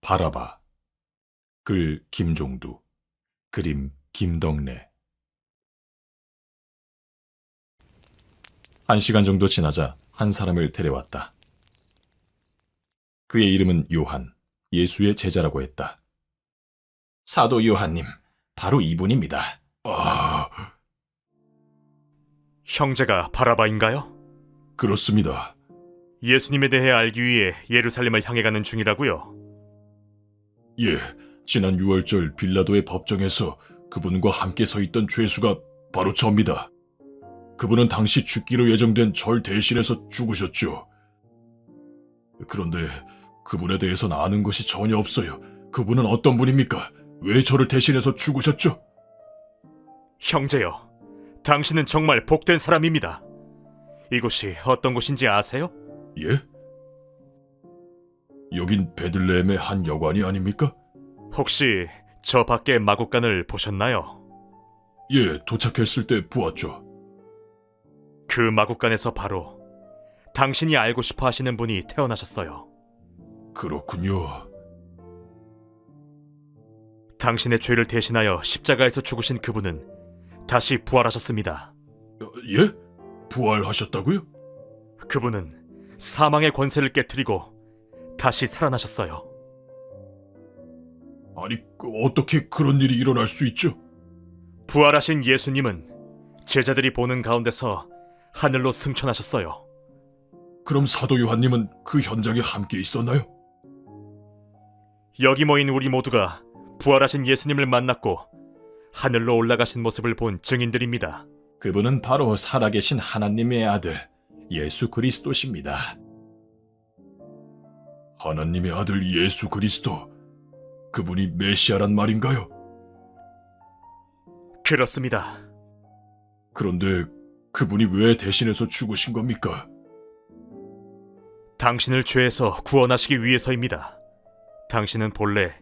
바라바 글 김종두 그림 김덕래 한 시간 정도 지나자 한 사람을 데려왔다. 그의 이름은 요한, 예수의 제자라고 했다. 사도 요한님, 바로 이분입니다. 아, 형제가 바라바인가요? 그렇습니다. 예수님에 대해 알기 위해 예루살렘을 향해 가는 중이라고요. 예, 지난 6월절 빌라도의 법정에서 그분과 함께 서 있던 죄수가 바로 저입니다. 그분은 당시 죽기로 예정된 절 대신해서 죽으셨죠. 그런데 그분에 대해서는 아는 것이 전혀 없어요. 그분은 어떤 분입니까? 왜 저를 대신해서 죽으셨죠? 형제여, 당신은 정말 복된 사람입니다. 이곳이 어떤 곳인지 아세요? 예? 여긴 베들레헴의 한 여관이 아닙니까? 혹시 저 밖에 마국간을 보셨나요? 예, 도착했을 때 보았죠. 그 마국간에서 바로 당신이 알고 싶어 하시는 분이 태어나셨어요. 그렇군요. 당신의 죄를 대신하여 십자가에서 죽으신 그분은 다시 부활하셨습니다. 어, 예? 부활하셨다고요? 그분은 사망의 권세를 깨뜨리고 다시 살아나셨어요. 아니, 그 어떻게 그런 일이 일어날 수 있죠? 부활하신 예수님은 제자들이 보는 가운데서 하늘로 승천하셨어요. 그럼 사도 요한님은 그 현장에 함께 있었나요? 여기 모인 우리 모두가 부활하신 예수님을 만났고 하늘로 올라가신 모습을 본 증인들입니다. 그분은 바로 살아계신 하나님의 아들 예수 그리스도십니다. 하나님의 아들 예수 그리스도 그분이 메시아란 말인가요? 그렇습니다. 그런데 그분이 왜 대신해서 죽으신 겁니까? 당신을 죄에서 구원하시기 위해서입니다. 당신은 본래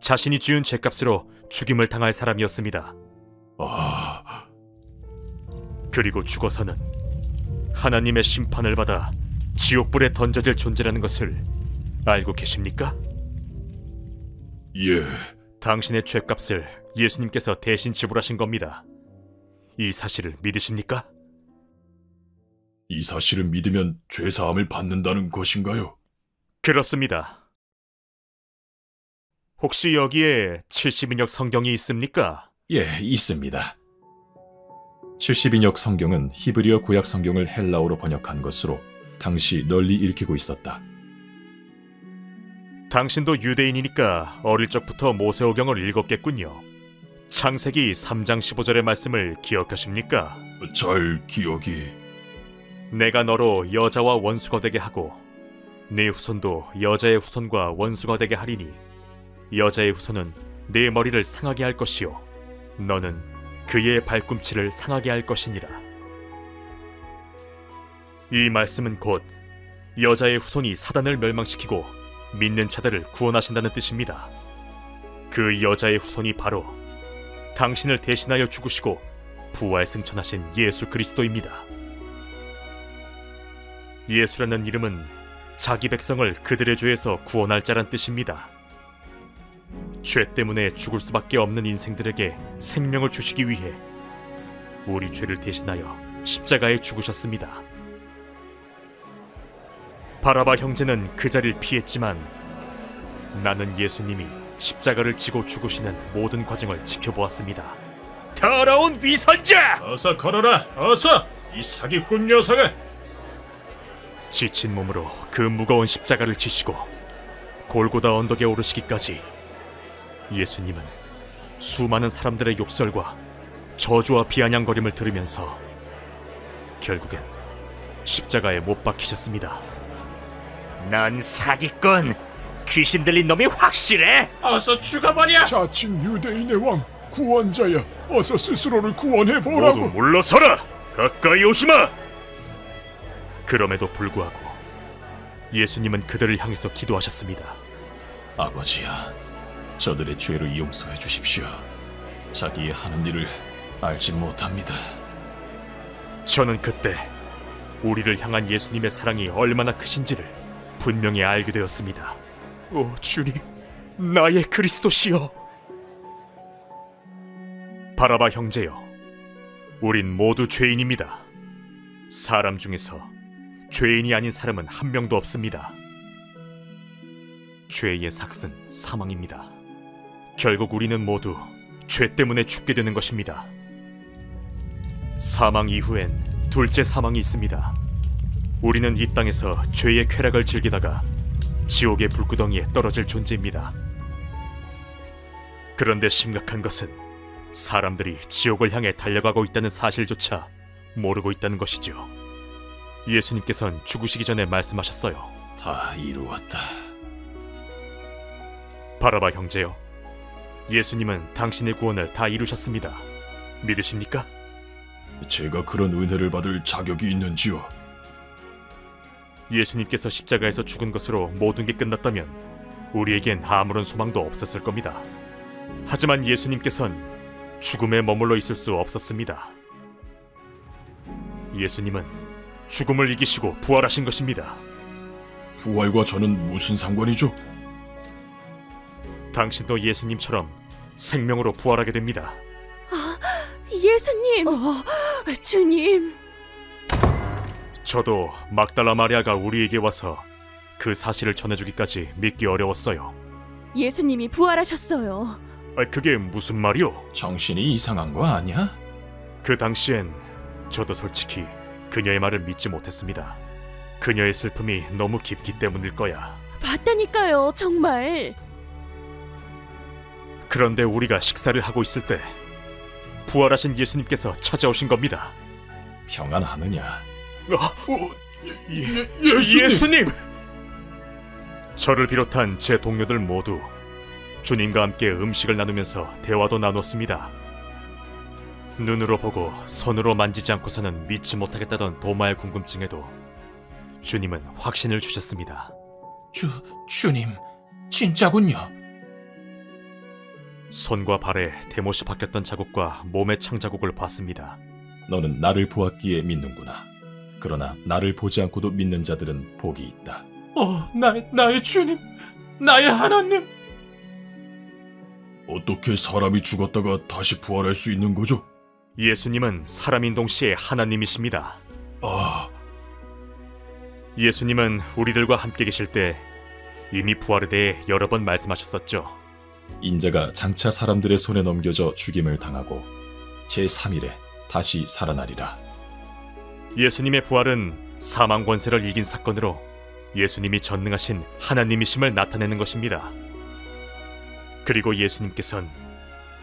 자신이 지은 죄값으로 죽임을 당할 사람이었습니다. 아, 그리고 죽어서는 하나님의 심판을 받아 지옥불에 던져질 존재라는 것을 알고 계십니까? 예, 당신의 죄값을 예수님께서 대신 지불하신 겁니다. 이 사실을 믿으십니까? 이 사실을 믿으면 죄사함을 받는다는 것인가요? 그렇습니다. 혹시 여기에 70인역 성경이 있습니까? 예, 있습니다. 70인역 성경은 히브리어 구약 성경을 헬라어로 번역한 것으로 당시 널리 읽히고 있었다. 당신도 유대인이니까 어릴 적부터 모세오경을 읽었겠군요. 창세기 3장 15절의 말씀을 기억하십니까? 잘 기억이... 내가 너로 여자와 원수가 되게 하고 네 후손도 여자의 후손과 원수가 되게 하리니 여자의 후손은 네 머리를 상하게 할 것이요 너는 그의 발꿈치를 상하게 할 것이니라 이 말씀은 곧 여자의 후손이 사단을 멸망시키고 믿는 자들을 구원하신다는 뜻입니다 그 여자의 후손이 바로 당신을 대신하여 죽으시고 부활 승천하신 예수 그리스도입니다 예수라는 이름은 자기 백성을 그들의 죄에서 구원할 자란 뜻입니다. 죄 때문에 죽을 수밖에 없는 인생들에게 생명을 주시기 위해 우리 죄를 대신하여 십자가에 죽으셨습니다. 바라바 형제는 그 자리를 피했지만 나는 예수님이 십자가를 지고 죽으시는 모든 과정을 지켜보았습니다. 더러운 위선자! 어서 걸어라, 어서! 이 사기꾼 녀석아! 지친 몸으로 그 무거운 십자가를 지시고 골고다 언덕에 오르시기까지 예수님은 수많은 사람들의 욕설과 저주와 비아냥거림을 들으면서 결국엔 십자가에 못 박히셨습니다. 넌 사기꾼! 귀신 들린 놈이 확실해! 어서 죽어버려! 자칭 유대인의 왕 구원자야 어서 스스로를 구원해 모두 보라고 물러서라! 가까이 오지마! 그럼에도 불구하고 예수님은 그들을 향해서 기도하셨습니다. 아버지야, 저들의 죄를 용서해 주십시오. 자기의 하는 일을 알지 못합니다. 저는 그때 우리를 향한 예수님의 사랑이 얼마나 크신지를 분명히 알게 되었습니다. 오 주님, 나의 그리스도시여. 바라바 형제여, 우린 모두 죄인입니다. 사람 중에서 죄인이 아닌 사람은 한 명도 없습니다. 죄의 삭은 사망입니다. 결국 우리는 모두 죄 때문에 죽게 되는 것입니다. 사망 이후엔 둘째 사망이 있습니다. 우리는 이 땅에서 죄의 쾌락을 즐기다가 지옥의 불구덩이에 떨어질 존재입니다. 그런데 심각한 것은 사람들이 지옥을 향해 달려가고 있다는 사실조차 모르고 있다는 것이죠. 예수님께선 죽으시기 전에 말씀하셨어요. 다 이루었다. 바라바 형제요. 예수님은 당신의 구원을 다 이루셨습니다. 믿으십니까? 제가 그런 은혜를 받을 자격이 있는지요? 예수님께서 십자가에서 죽은 것으로 모든 게 끝났다면 우리에겐 아무런 소망도 없었을 겁니다. 하지만 예수님께선 죽음에 머물러 있을 수 없었습니다. 예수님은 죽음을 이기시고 부활하신 것입니다. 부활과 저는 무슨 상관이죠? 당신도 예수님처럼 생명으로 부활하게 됩니다. 예수님, 어, 주님, 저도 막달라 마리아가 우리에게 와서 그 사실을 전해주기까지 믿기 어려웠어요. 예수님이 부활하셨어요. 아, 그게 무슨 말이오? 정신이 이상한 거 아니야? 그 당시엔 저도 솔직히 그녀의 말을 믿지 못했습니다. 그녀의 슬픔이 너무 깊기 때문일 거야. 봤다니까요, 정말. 그런데 우리가 식사를 하고 있을 때 부활하신 예수님께서 찾아오신 겁니다. 평안하느냐? 아, 예, 예수님! 저를 비롯한 제 동료들 모두 주님과 함께 음식을 나누면서 대화도 나눴습니다. 눈으로 보고 손으로 만지지 않고서는 믿지 못하겠다던 도마의 궁금증에도 주님은 확신을 주셨습니다. 주 주님 진짜군요. 손과 발에 대못이 박혔던 자국과 몸의 창자국을 봤습니다. 너는 나를 보았기에 믿는구나. 그러나 나를 보지 않고도 믿는 자들은 복이 있다. 어, 나의 나의 주님, 나의 하나님. 어떻게 사람이 죽었다가 다시 부활할 수 있는 거죠? 예수님은 사람인 동시에 하나님이십니다. 아, 예수님은 우리들과 함께 계실 때 이미 부활에 대해 여러 번 말씀하셨었죠. 인자가 장차 사람들의 손에 넘겨져 죽임을 당하고 제 3일에 다시 살아나리라. 예수님의 부활은 사망 권세를 이긴 사건으로 예수님이 전능하신 하나님이심을 나타내는 것입니다. 그리고 예수님께선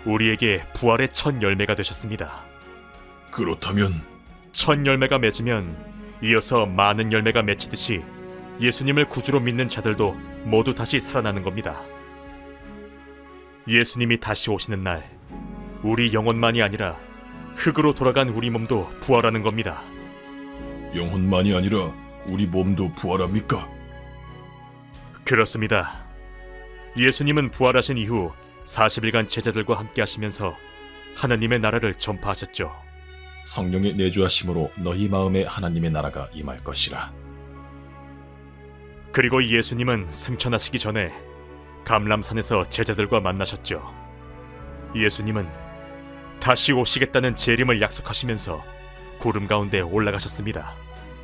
우리에게 부활의 첫 열매가 되셨습니다. 그렇다면 첫 열매가 맺으면 이어서 많은 열매가 맺히듯이 예수님을 구주로 믿는 자들도 모두 다시 살아나는 겁니다. 예수님이 다시 오시는 날, 우리 영혼만이 아니라 흙으로 돌아간 우리 몸도 부활하는 겁니다. 영혼만이 아니라 우리 몸도 부활합니까? 그렇습니다. 예수님은 부활하신 이후 40일간 제자들과 함께 하시면서 하나님의 나라를 전파하셨죠. 성령의 내주하심으로 너희 마음에 하나님의 나라가 임할 것이라. 그리고 예수님은 승천하시기 전에 감람산에서 제자들과 만나셨죠. 예수님은 다시 오시겠다는 재림을 약속하시면서 구름 가운데 올라가셨습니다.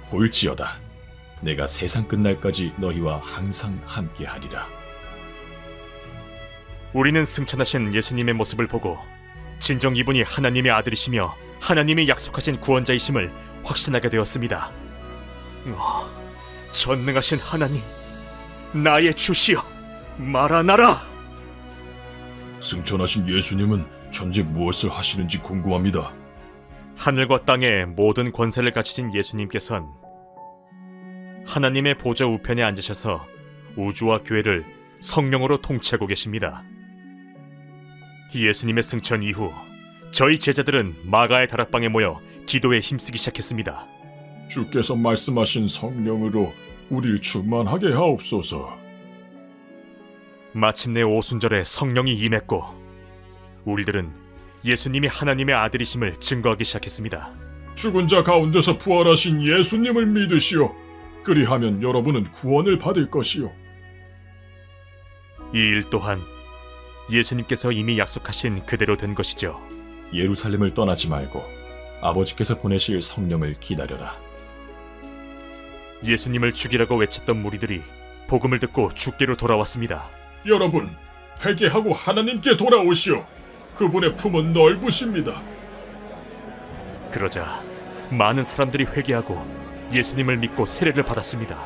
볼지어다. 내가 세상 끝날까지 너희와 항상 함께하리라. 우리는 승천하신 예수님의 모습을 보고 진정 이분이 하나님의 아들이시며 하나님이 약속하신 구원자이심을 확신하게 되었습니다. 어, 전능하신 하나님, 나의 주시여, 말하나라! 승천하신 예수님은 현재 무엇을 하시는지 궁금합니다. 하늘과 땅의 모든 권세를 가지신 예수님께선 하나님의 보좌 우편에 앉으셔서 우주와 교회를 성령으로 통치하고 계십니다. 예수님의 승천 이후 저희 제자들은 마가의 다락방에 모여 기도에 힘쓰기 시작했습니다. 주께서 말씀하신 성령으로 우리를 충만하게 하옵소서. 마침내 오순절에 성령이 임했고 우리들은 예수님이 하나님의 아들이심을 증거하기 시작했습니다. 죽은 자 가운데서 부활하신 예수님을 믿으시오. 그리하면 여러분은 구원을 받을 것이오. 이 일 또한 예수님께서 이미 약속하신 그대로 된 것이죠. 예루살렘을 떠나지 말고 아버지께서 보내실 성령을 기다려라. 예수님을 죽이라고 외쳤던 무리들이 복음을 듣고 죽게로 돌아왔습니다. 여러분, 회개하고 하나님께 돌아오시오. 그분의 품은 넓으십니다. 그러자 많은 사람들이 회개하고 예수님을 믿고 세례를 받았습니다.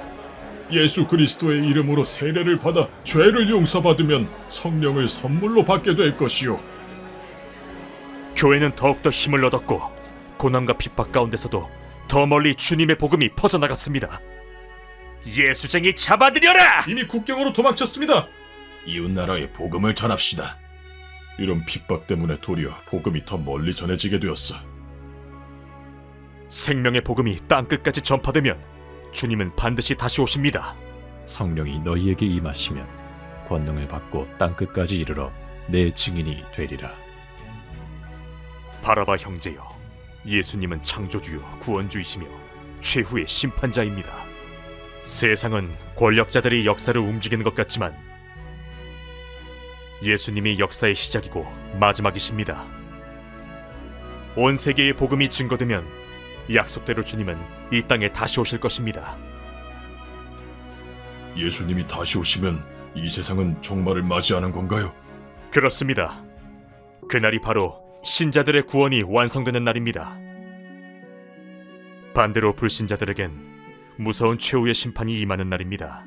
예수 그리스도의 이름으로 세례를 받아 죄를 용서받으면 성령을 선물로 받게 될 것이오. 교회는 더욱더 힘을 얻었고 고난과 핍박 가운데서도 더 멀리 주님의 복음이 퍼져나갔습니다. 예수쟁이 잡아들여라! 이미 국경으로 도망쳤습니다. 이웃 나라에 복음을 전합시다. 이런 핍박 때문에 도리어 복음이 더 멀리 전해지게 되었어. 생명의 복음이 땅 끝까지 전파되면 주님은 반드시 다시 오십니다. 성령이 너희에게 임하시면 권능을 받고 땅 끝까지 이르러 내 증인이 되리라. 바라바 형제여, 예수님은 창조주요 구원주이시며 최후의 심판자입니다. 세상은 권력자들이 역사를 움직이는 것 같지만 예수님이 역사의 시작이고 마지막이십니다. 온 세계의 복음이 증거되면 약속대로 주님은 이 땅에 다시 오실 것입니다. 예수님이 다시 오시면 이 세상은 종말을 맞이하는 건가요? 그렇습니다. 그날이 바로 신자들의 구원이 완성되는 날입니다. 반대로 불신자들에겐 무서운 최후의 심판이 임하는 날입니다.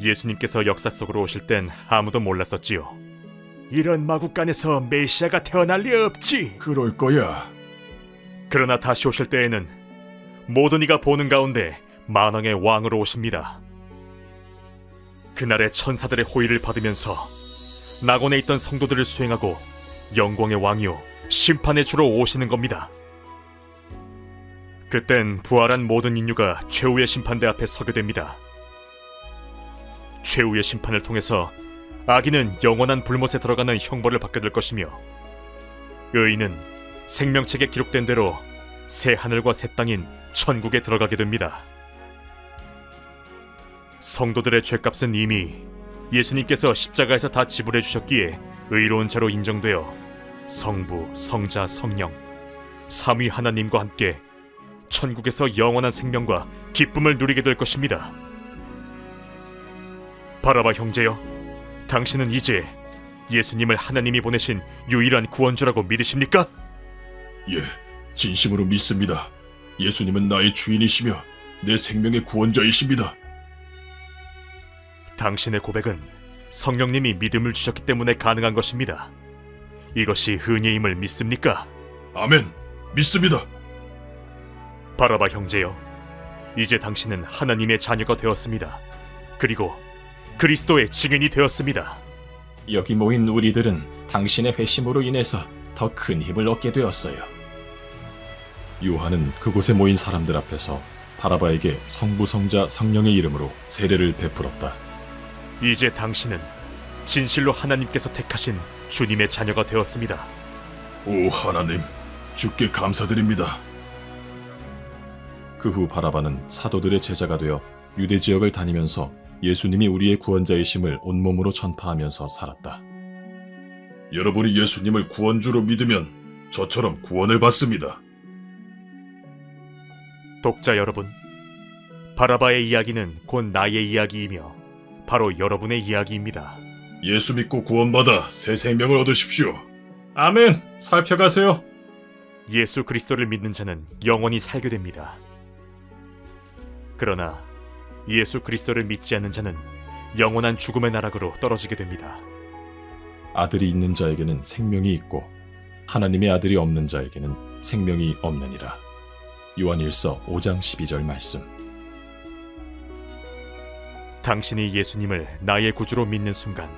예수님께서 역사 속으로 오실 땐 아무도 몰랐었지요. 이런 마국간에서 메시아가 태어날 리 없지. 그럴 거야. 그러나 다시 오실 때에는 모든 이가 보는 가운데 만왕의 왕으로 오십니다. 그날의 천사들의 호의를 받으면서 낙원에 있던 성도들을 수행하고 영광의 왕이요 심판의 주로 오시는 겁니다. 그땐 부활한 모든 인류가 최후의 심판대 앞에 서게 됩니다. 최후의 심판을 통해서 악인은 영원한 불못에 들어가는 형벌을 받게 될 것이며 의인은 생명책에 기록된 대로 새 하늘과 새 땅인 천국에 들어가게 됩니다. 성도들의 죄값은 이미 예수님께서 십자가에서 다 지불해 주셨기에 의로운 자로 인정되어 성부, 성자, 성령 삼위 하나님과 함께 천국에서 영원한 생명과 기쁨을 누리게 될 것입니다. 바라바 형제여, 당신은 이제 예수님을 하나님이 보내신 유일한 구원주라고 믿으십니까? 예, 진심으로 믿습니다. 예수님은 나의 주인이시며 내 생명의 구원자이십니다. 당신의 고백은 성령님이 믿음을 주셨기 때문에 가능한 것입니다. 이것이 은혜임을 믿습니까? 아멘. 믿습니다. 바라바 형제여, 이제 당신은 하나님의 자녀가 되었습니다. 그리고 그리스도의 증인이 되었습니다. 여기 모인 우리들은 당신의 회심으로 인해서 더 큰 힘을 얻게 되었어요. 요한은 그곳에 모인 사람들 앞에서 바라바에게 성부 성자 성령의 이름으로 세례를 베풀었다. 이제 당신은 진실로 하나님께서 택하신 주님의 자녀가 되었습니다. 오 하나님, 주께 감사드립니다. 그 후 바라바는 사도들의 제자가 되어 유대 지역을 다니면서 예수님이 우리의 구원자이심을 온몸으로 전파하면서 살았다. 여러분이 예수님을 구원주로 믿으면 저처럼 구원을 받습니다. 독자 여러분, 바라바의 이야기는 곧 나의 이야기이며 바로 여러분의 이야기입니다. 예수 믿고 구원받아 새 생명을 얻으십시오. 아멘. 살펴가세요. 예수 그리스도를 믿는 자는 영원히 살게 됩니다. 그러나 예수 그리스도를 믿지 않는 자는 영원한 죽음의 나락으로 떨어지게 됩니다. 아들이 있는 자에게는 생명이 있고 하나님의 아들이 없는 자에게는 생명이 없느니라. 요한일서 5장 12절 말씀. 당신이 예수님을 나의 구주로 믿는 순간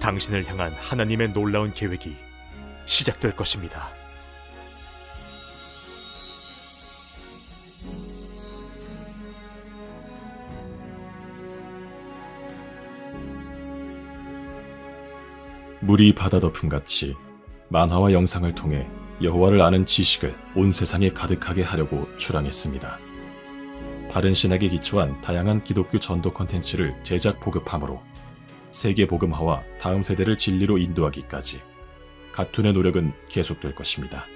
당신을 향한 하나님의 놀라운 계획이 시작될 것입니다. 물이 바다 덮음 같이 만화와 영상을 통해 여호와를 아는 지식을 온 세상에 가득하게 하려고 출항했습니다. 바른 신학에 기초한 다양한 기독교 전도 컨텐츠를 제작 보급함으로 세계 복음화와 다음 세대를 진리로 인도하기까지 가툰의 노력은 계속될 것입니다.